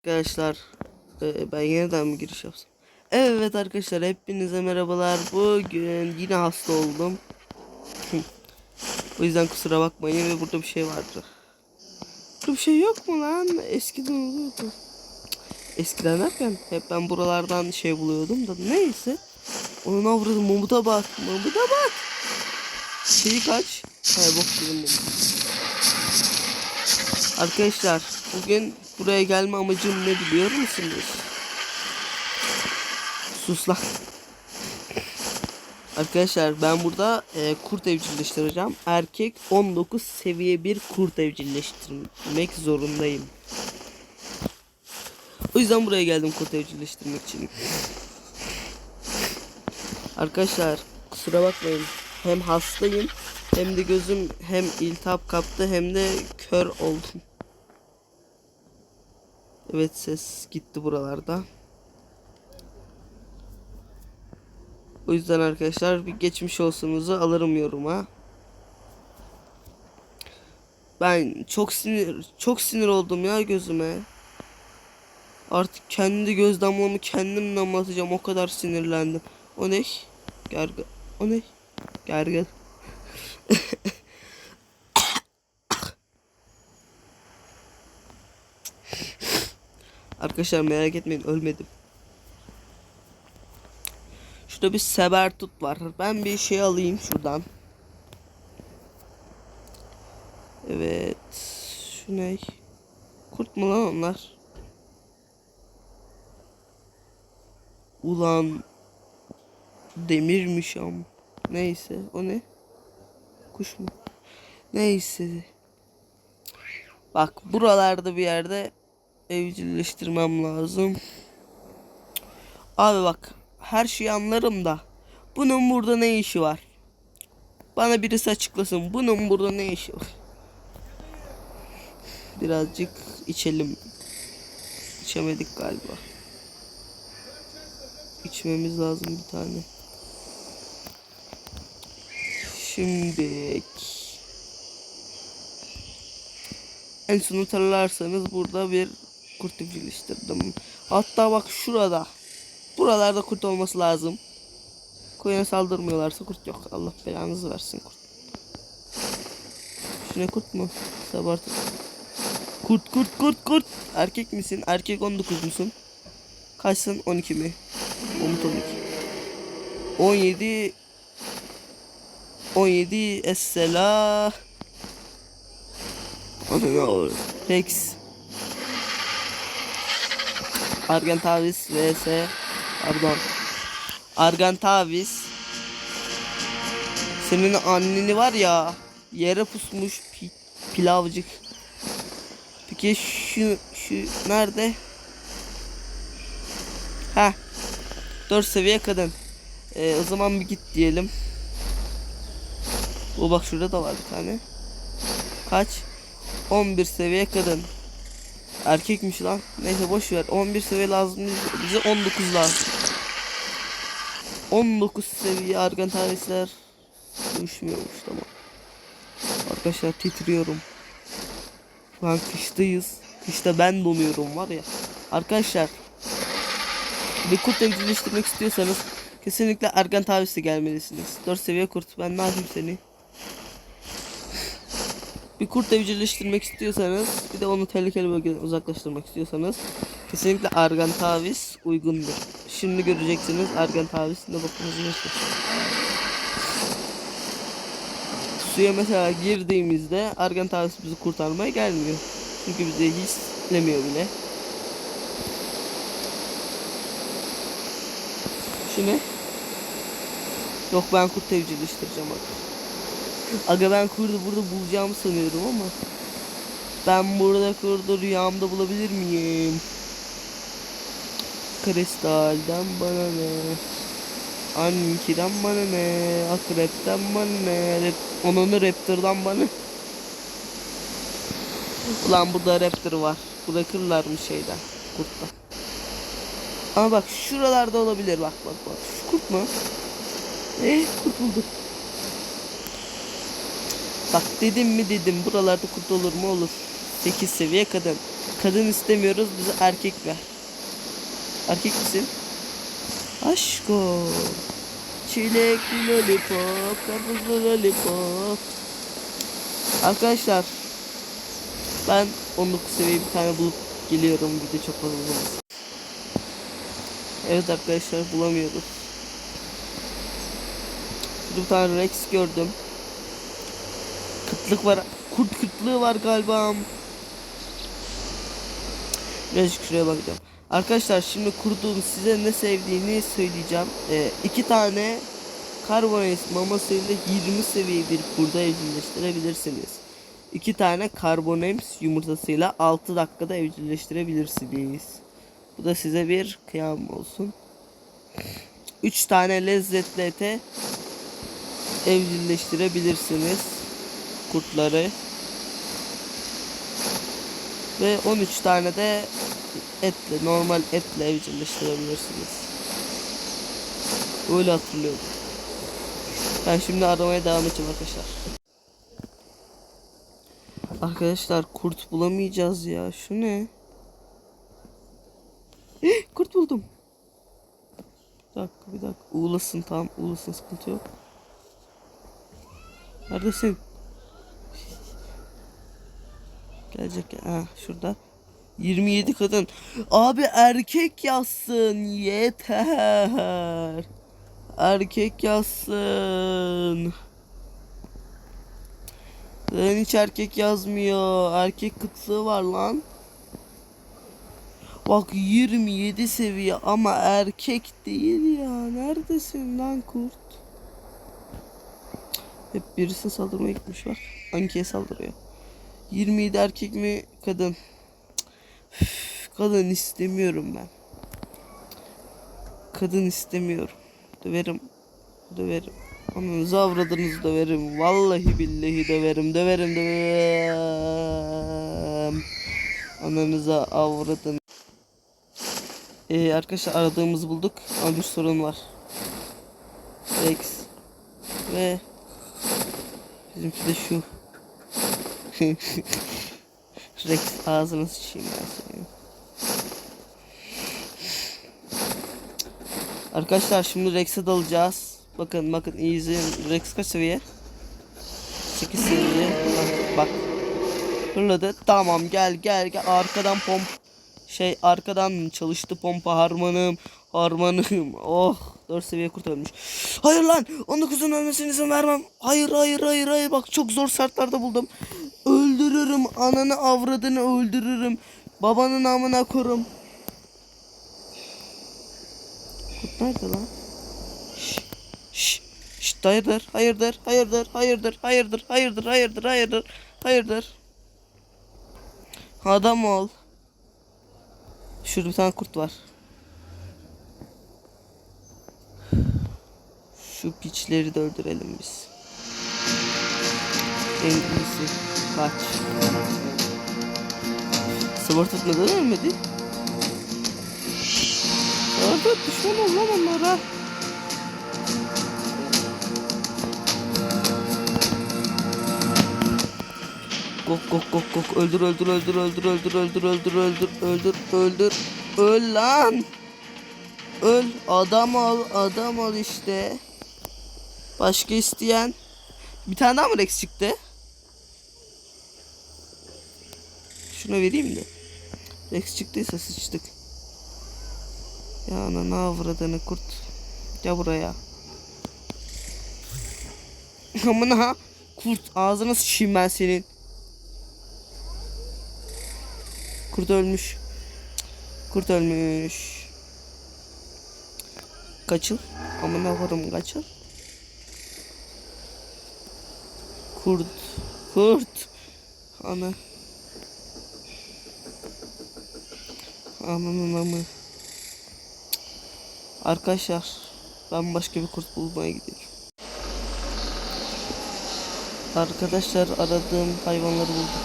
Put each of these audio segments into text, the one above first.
Arkadaşlar e, ben yeniden mi giriş yapsam? Evet arkadaşlar hepinize merhabalar. Bugün yine hasta oldum. o yüzden kusura bakmayın ve burada bir şey vardı. Burada bir şey yok mu lan? Eskiden oluyordu. Eskiden derken hep ben buralardan şey buluyordum da neyse. Onun avradı Mahmut'a bak. Mahmut'a bak. Şeyi kaç? Hay bok dedim Mahmut. Arkadaşlar bugün buraya gelme amacım ne biliyor musunuz? Sus lan. Arkadaşlar ben burada e, kurt evcilleştireceğim. Erkek 19 seviye bir kurt evcilleştirmek zorundayım. O yüzden buraya geldim kurt evcilleştirmek için. Arkadaşlar kusura bakmayın. Hem hastayım hem de gözüm hem iltihap kaptı hem de kör oldum. Evet ses gitti buralarda. O yüzden arkadaşlar bir geçmiş olsunuzu alırım yoruma. Ben çok sinir çok sinir oldum ya gözüme. Artık kendi göz damlamı kendim damlatacağım. O kadar sinirlendim. O ne? Gergin. O ne? Gergin. Arkadaşlar merak etmeyin ölmedim. Şurada bir sebertut var. Ben bir şey alayım şuradan. Evet. Şu ne? Kurt mu lan onlar? Ulan demirmiş am. Neyse o ne? Kuş mu? Neyse. Bak buralarda bir yerde evcilleştirmem lazım. Abi bak her şeyi anlarım da bunun burada ne işi var? Bana birisi açıklasın. Bunun burada ne işi var? Birazcık içelim. İçemedik galiba. İçmemiz lazım bir tane. Şimdi en son hatırlarsanız burada bir kurt evcilleştirdim. Hatta bak şurada. Buralarda kurt olması lazım. Koyuna saldırmıyorlarsa kurt yok. Allah belanızı versin kurt. Şu ne kurt mu? Sabartı. Kurt kurt kurt kurt. Erkek misin? Erkek 19 musun? Kaçsın? 12 mi? Umut 12. 17 17 Essela Rex Argentavis vs. Pardon. Argentavis. Senin anneni var ya Yere pusmuş pi pilavcık. Peki şu şu nerede? Ha. 4 seviye kadın. Ee, O zaman bir git diyelim. Bu bak şurada da var bir tane. Kaç? 11 seviye kadın Erkekmiş lan. Neyse boş ver. 11 seviye lazım. Bize 19 lazım. 19 seviye argan tanesiler düşmüyormuş tamam. Arkadaşlar titriyorum. Şu an kıştayız. Kışta ben donuyorum var ya. Arkadaşlar bir kurt evcilleştirmek istiyorsanız kesinlikle argan tavisi gelmelisiniz. 4 seviye kurt. Ben ne yapayım seni? Bir kurt evcilleştirmek istiyorsanız bir de onu tehlikeli bölgeden uzaklaştırmak istiyorsanız kesinlikle Argantavis uygundur. Şimdi göreceksiniz Argantavis'in de bakımızı nasıl. Suya mesela girdiğimizde Argantavis bizi kurtarmaya gelmiyor. Çünkü bize hiç demiyor bile. Şu ne? Yok ben kurt evcilleştireceğim artık. Aga ben kurdu burada bulacağımı sanıyordum ama ben burada kurdu rüyamda bulabilir miyim? Kristalden bana ne? Ankiden bana ne? Akrepten bana ne? Rap, onun Raptor'dan bana Ulan burada Raptor var. Bırakırlar mı şeyden? Kurttan. Ama bak şuralarda olabilir bak bak bak. Şu kurt mu? Eh kurt bulduk. Bak dedim mi dedim buralarda kurt olur mu olur. 8 seviye kadın. Kadın istemiyoruz bize erkek ver. Erkek misin? Aşko. Çilekli lollipop, karpuzlu lollipop. Arkadaşlar ben 19 seviye bir tane bulup geliyorum. Video çok fazla. Evet arkadaşlar bulamıyoruz. Şurada bir tane Rex gördüm. Kıtlık var. Kurt kıtlığı var galiba. Birazcık şuraya bakacağım. Arkadaşlar şimdi kurduğum size ne sevdiğini söyleyeceğim. Ee, iki tane karbonat mamasıyla 20 seviye bir kurda evcilleştirebilirsiniz. İki tane karbonems yumurtasıyla 6 dakikada evcilleştirebilirsiniz. Bu da size bir kıyam olsun. 3 tane lezzetli ete evcilleştirebilirsiniz kurtları. Ve 13 tane de etle, normal etle evcilleştirebilirsiniz. Öyle hatırlıyorum. Ben şimdi aramaya devam edeceğim arkadaşlar. Arkadaşlar kurt bulamayacağız ya. Şu ne? Eh, kurt buldum. Bir dakika bir dakika. Uğulasın tamam. Uğulasın sıkıntı yok. Neredesin? Gelecek ha şurada. 27 kadın. Abi erkek yazsın yeter. Erkek yazsın. Lan hiç erkek yazmıyor. Erkek kıtlığı var lan. Bak 27 seviye ama erkek değil ya. Neredesin lan kurt? Hep birisi saldırmaya gitmiş var. Hangiye saldırıyor? 27 erkek mi kadın? Üf, kadın istemiyorum ben. Kadın istemiyorum. Döverim. Döverim. Ananızı avradınızı döverim. Vallahi billahi döverim. Döverim döverim. Ananıza avradın. Ee, arkadaşlar aradığımızı bulduk ama bir sorun var. Rex. Ve bizimki de şu. Rex ağzını sıçayım ben senin. Arkadaşlar şimdi Rex'e dalacağız. Bakın bakın iyi izleyin. Rex kaç seviye? 8 seviye. Bak, bak. Fırladı. Tamam gel gel gel. Arkadan pomp. Şey arkadan çalıştı pompa harmanım. Harmanım. Oh. 4 seviye kurtarmış. Hayır lan. 19'un ölmesine izin vermem. Hayır hayır hayır hayır. Bak çok zor şartlarda buldum. Öldürürüm. Ananı avradını öldürürüm. Babanın amına korum. Kurt nerede lan? Şşş. Şşş. Şşş. Hayırdır. Hayırdır. Hayırdır. Hayırdır. Hayırdır. Hayırdır. Hayırdır. Hayırdır. Hayırdır. Adam ol. Şurada bir tane kurt var. Şu piçleri de öldürelim biz. En iyisi. Kaç. Smartfoot neden ölmedi? Smartfoot düşman ol lan onlara. Gok gok gok gok öldür öldür öldür öldür öldür öldür öldür öldür öldür öldür öl lan. Öl adam ol adam ol işte. Başka isteyen bir tane daha mı Rex çıktı? Şuna vereyim de. Rex çıktıysa sıçtık. Ya ana ne avradını kurt. Gel buraya. Amına kurt ağzına sıçayım ben senin. Kurt ölmüş. Kurt ölmüş. Kaçıl. Amına koyayım kaçıl. Kurt. Kurt. Ana. Ananın amı. Arkadaşlar ben başka bir kurt bulmaya gidiyorum. Arkadaşlar aradığım hayvanları buldum.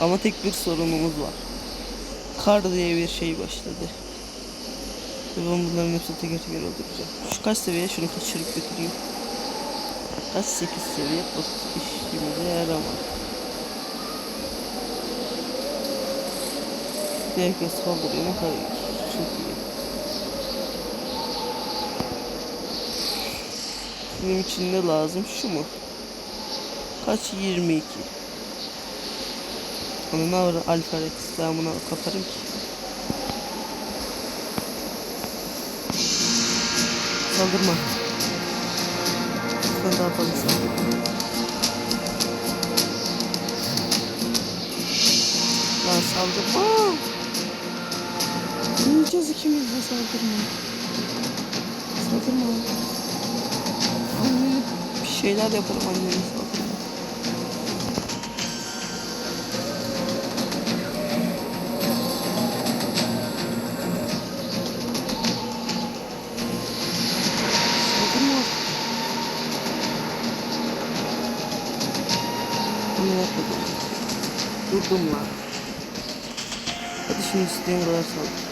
Ama tek bir sorunumuz var. Kar diye bir şey başladı. Ve ben bunların hepsini teker teker öldüreceğim. Şu kaç seviye? Şunu kaçırıp götüreyim. Kaç 8 seviye? Bak işimize yaramaz. Direkt saldırıyor mu? Hayır. Çok iyi. Benim için ne lazım? Şu mu? Kaç? 22. Ama ne var Alfa Rex? Ben buna kaparım ki. Saldırma. Ben daha fazla saldırma. Lan saldırma. Yiyeceğiz ikimiz de saldırma. Saldırma. Annene bir şeyler yaparım annene saldırma. Durdum lan. Hadi şimdi istediğin kadar saldır.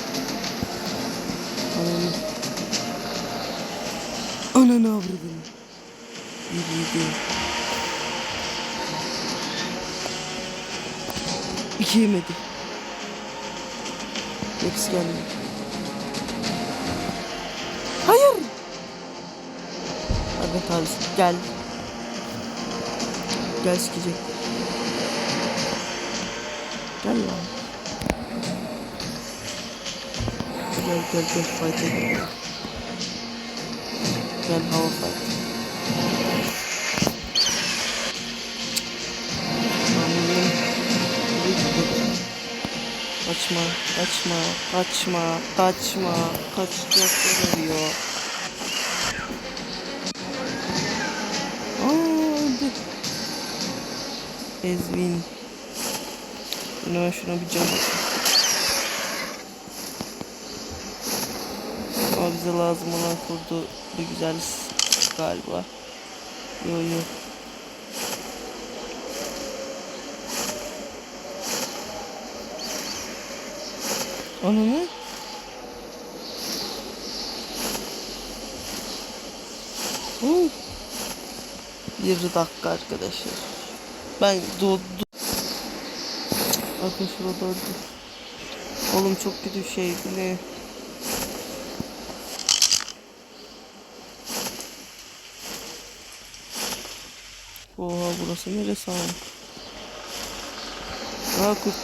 Ananı. Avradım. Bir yedi. İki yemedi. Hepsi geldi. Hayır. Hadi tanesi gel. Gel sikecek. Gel lan. Gel gel gel fight edelim. Gel hava fight. Kaçma, kaçma, kaçma, kaçma, kaçacak oluyor. Aa, öldü. Ezvin. Ben şuna bir can atayım. Ama bize lazım olan kurdu bu güzel galiba. Yo yo. Ananı? Huh. Bir dakika arkadaşlar. Ben du, du Arkadaşlar o da öldü. Oğlum çok kötü şey ne? Oha burası neresi abi? Aa kurt.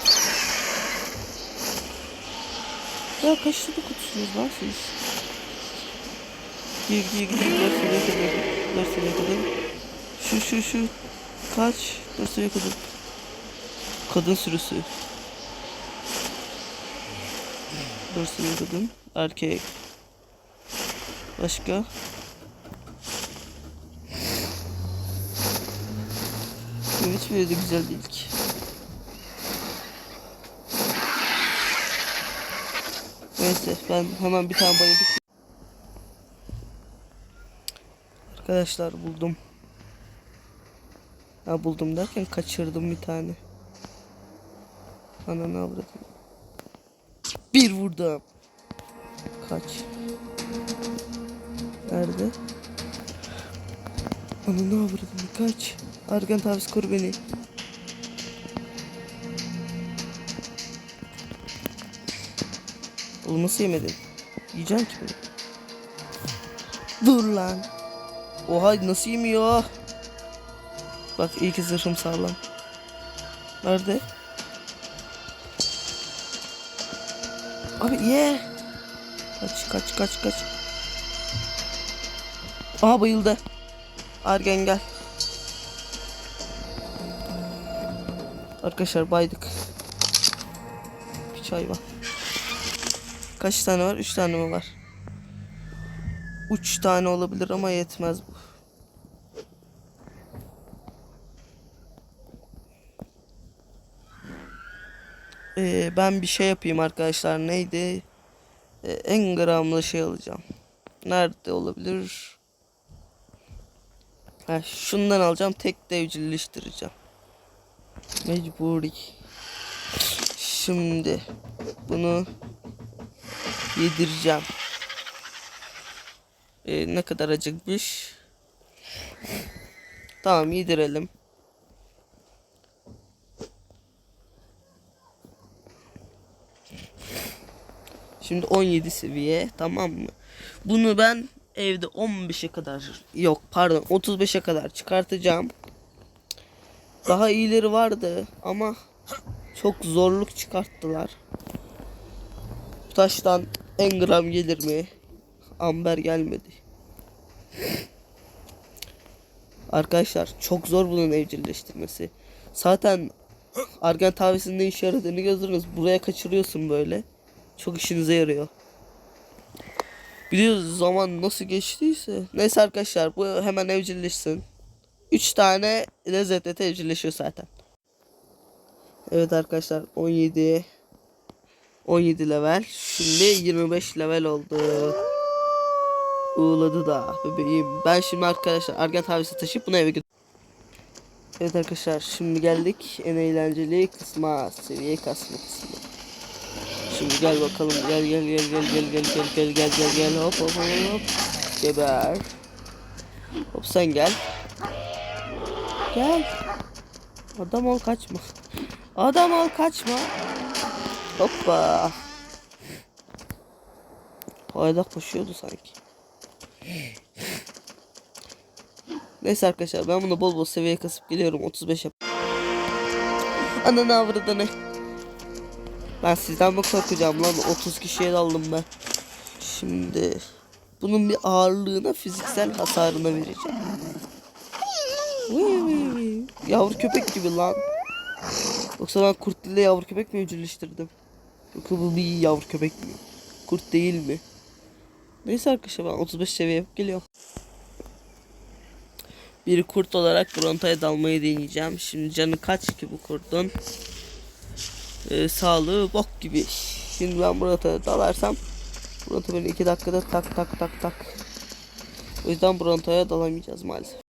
Ya kaç tane kutusunuz lan siz? Gir gir gir 4 seviyeye kadar. 4 seviyeye kadar. Şu şu şu. Kaç? 4 seviyeye kadar. Kadın sürüsü. 4 seviye kadın. Erkek. Başka? Hiçbiri de güzel değil ki. Neyse ben hemen bir tane bayıldık. Arkadaşlar buldum. Ha buldum derken kaçırdım bir tane. Ananı avradım. Bir vurdum. Kaç. Nerede? Ananı avradım kaç. Argan taviz koru beni. Oğlum nasıl yemedin? Yiyeceksin ki bunu. Dur lan. Oha nasıl yemiyor? Bak ilk zırhım sağlam. Nerede? Abi ye. Kaç kaç kaç kaç. Aha bayıldı. Argen gel. Arkadaşlar baydık. Piç hayvan. Kaç tane var? Üç tane mi var? Üç tane olabilir ama yetmez bu. Ee, ben bir şey yapayım arkadaşlar. Neydi? Ee, en gramlı şey alacağım. Nerede olabilir? Ha, şundan alacağım. Tek de evcilleştireceğim. Mecburi. Şimdi bunu yedireceğim. Ee, ne kadar acıkmış. Tamam yedirelim. Şimdi 17 seviye tamam mı? Bunu ben evde 15'e kadar yok pardon 35'e kadar çıkartacağım. Daha iyileri vardı ama çok zorluk çıkarttılar. Bu taştan engram gelir mi? Amber gelmedi. Arkadaşlar çok zor bunun evcilleştirmesi. Zaten argan tavisinin ne işe yaradığını gördünüz. Buraya kaçırıyorsun böyle. Çok işinize yarıyor. Biliyoruz zaman nasıl geçtiyse. Neyse arkadaşlar bu hemen evcilleşsin. 3 tane lezzetle evcilleşiyor zaten. Evet arkadaşlar 17 17 level. Şimdi 25 level oldu. Uğuladı da bebeğim. Ben şimdi arkadaşlar argan tavisi taşıyıp bunu eve götür. Evet arkadaşlar şimdi geldik en eğlenceli kısma seviye kasma kısmı. Şimdi gel bakalım gel gel gel gel gel gel gel gel gel gel gel hop hop hop hop geber. Hop sen gel. Gel. Adam ol kaçma. Adam ol kaçma. Hoppa. Hayda koşuyordu sanki. Neyse arkadaşlar ben bunu bol bol seviye kasıp geliyorum 35 yap. Ananı avradını. Ben sizden mi korkacağım lan 30 kişiye daldım ben. Şimdi bunun bir ağırlığına fiziksel hasarına vereceğim. Yavru köpek gibi lan. Yoksa ben kurt ile yavru köpek mi evcilleştirdim? Yoksa bu bir yavru köpek mi? Kurt değil mi? Neyse arkadaşlar ben 35 seviye geliyorum. Bir kurt olarak Bronto'ya dalmayı deneyeceğim. Şimdi canı kaç ki bu kurtun? Ee, sağlığı bok gibi. Şimdi ben Bronto'ya dalarsam Bronto beni 2 dakikada tak tak tak tak. O yüzden Bronto'ya dalamayacağız maalesef.